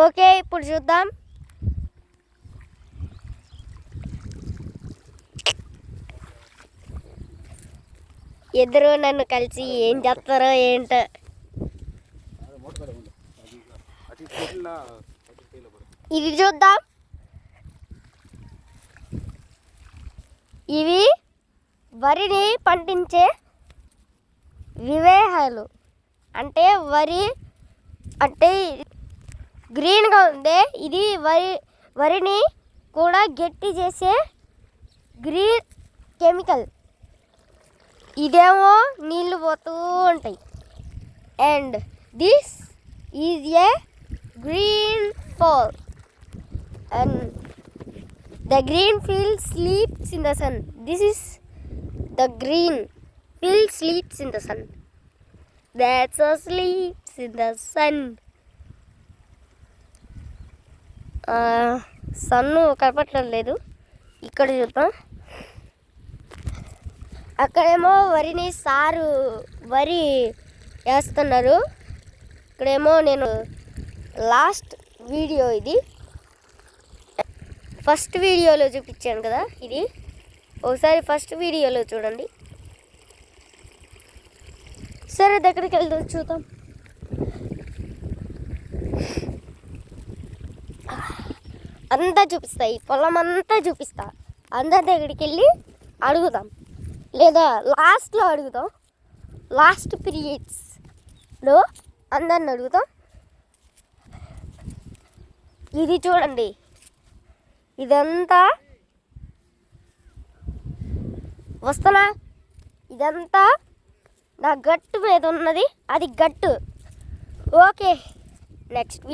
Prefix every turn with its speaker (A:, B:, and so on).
A: Okay ఇప్పుడు చూద్దాం. ఇద్దరు నన్ను కలిసి ఏం చేస్తారో ఏంటో. ఇది చూద్దాం. ఇవి వరిని పండించే వివేహాలు. అంటే వరి అంటే గ్రీన్గా ఉంది. ఇది వరి వరిని కూడా గట్టి చేసే గ్రీన్ కెమికల్. ఇదేమో నీళ్ళు పోతూ ఉంటాయి. And this is a green fall. And the green field sleeps in the sun. This is the green field sleeps in the sun. That's sleeps in the sun సన్ను కనపట్టడం లేదు. ఇక్కడ చూద్దాం. అక్కడేమో వరిని సారు వరి వేస్తున్నారు. ఇక్కడేమో నేను లాస్ట్ వీడియో ఇది. ఫస్ట్ వీడియోలో చూపించాను కదా ఇది. ఒకసారి ఫస్ట్ వీడియోలో చూడండి. సరే దగ్గరికి వెళ్దాం చూద్దాం. అంతా చూపిస్తా. ఈ పొలం అంతా చూపిస్తా. అందరి దగ్గరికి వెళ్ళి అడుగుదాం. లేదా లాస్ట్లో అడుగుదాం. లాస్ట్ పీరియడ్స్లో అందరిని అడుగుదాం. ఇది చూడండి. ఇదంతా వస్తున్నా. ఇదంతా నా గట్టు మీద ఉన్నది. అది గట్టు. ఓకే. నెక్స్ట్